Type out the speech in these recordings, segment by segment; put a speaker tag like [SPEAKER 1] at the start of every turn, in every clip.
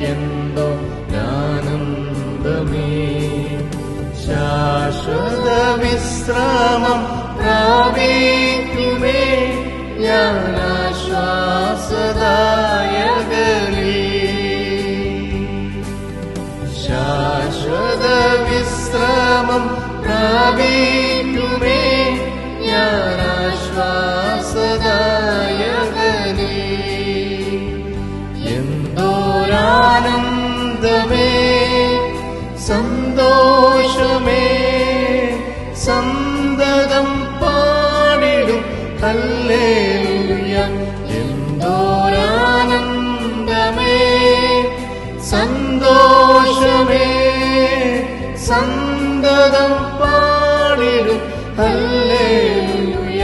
[SPEAKER 1] എനിക്കെന്തോ ജ്ഞാനന്ദമേ ശാശ്വത വിശ്രാമം പ്രാപിക്കുമേ? ജ്ഞാനാശ്വാസദായകലേ ശാശ്വത വിശ്രാമം പ്രാപിക്കുമേ? ജ്ഞാനാശ്വാസ എന്തോരാനന്ദമേ സന്തോഷമേ സന്തതം പാടിടും. ഹല്ലേലൂയ എന്തോരാനന്ദമേ സന്തോഷമേ സന്തതം പാടിടും. ഹല്ലേലൂയ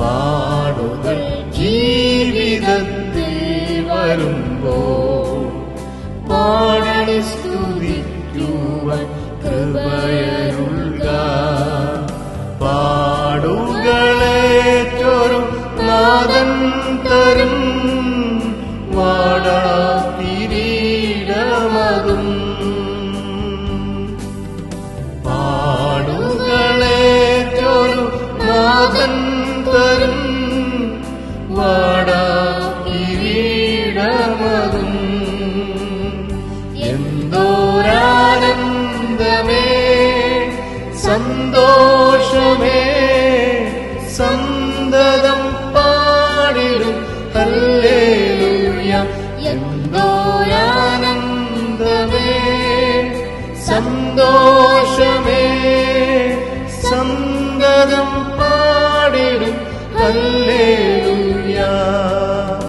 [SPEAKER 1] പാടുകൾ ജീവിതത്തിൽ വരുമ്പോ സ്തുതിക്കുവാൻ കൃപയരുൾക പാടുകളേറ്റൊരു നാദൻ തരും. വാടാ പാടുകളേറ്റൊരു നാദൻ തരും. വാടാ സന്തോഷമേ സന്തതം പാടിടും. ഹല്ലേലൂയ. സന്തോഷമേ സന്തതം പാടിടും. ഹല്ലേലൂയ.